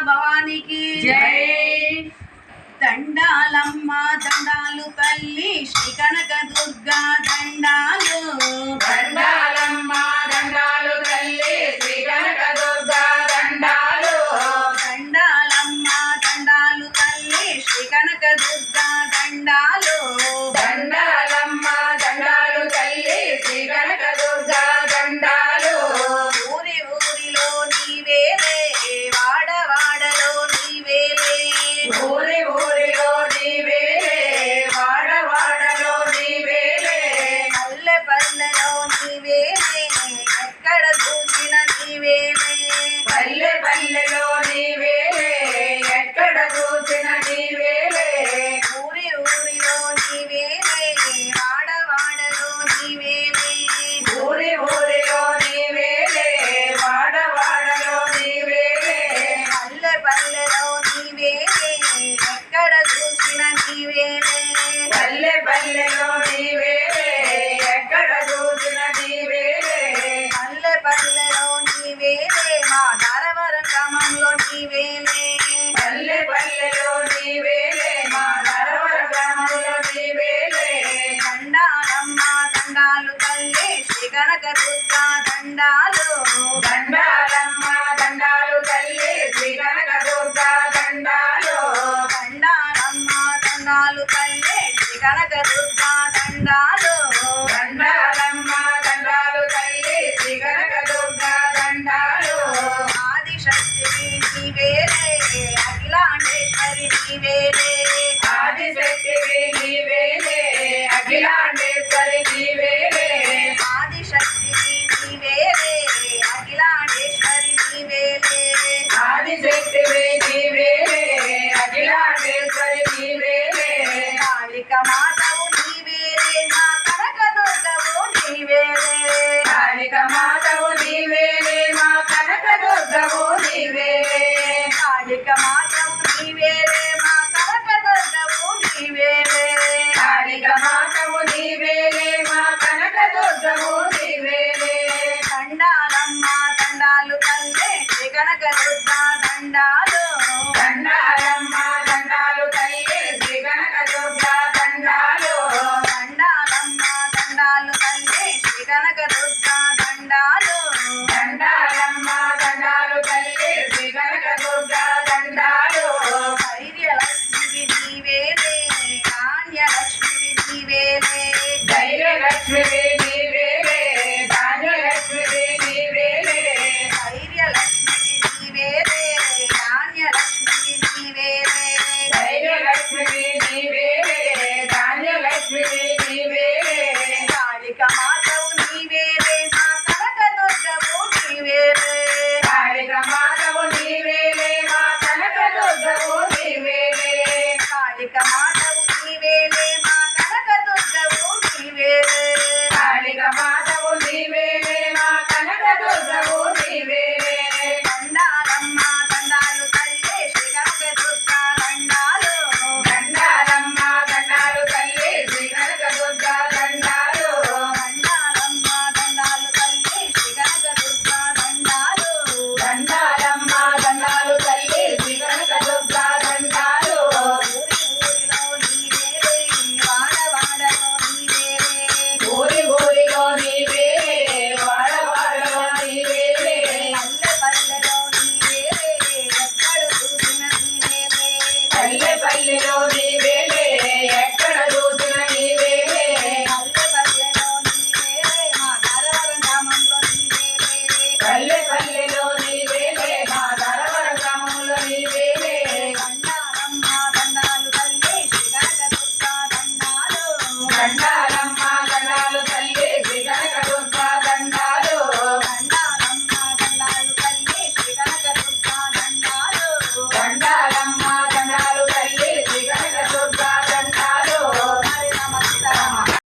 భవానికి. జై. దండాలమ్మ దండాలు తల్లి శ్రీ కనక దుర్గా దండాలు. దండా కనకదుర్గా దండాలు దండాలమ్మ దండాలు తల్లి శ్రీ కనకదుర్గా దండాలు. దండాలమ్మ దండాలు తల్లి శ్రీ కనకదుర్గా దండాలు. దండాలమ్మ దండాలు తల్లి శ్రీ కనకదుర్గా దండాలు ఆదిశక్తివి నీవేలే అఖిలాండేశ్వరి నీవేలే నీలాడేశ్వరి నీవేవే కాళిక మాత ధాన్యలక్ష్మి నీవే ధాన్యలక్ష్మి Dale, dale.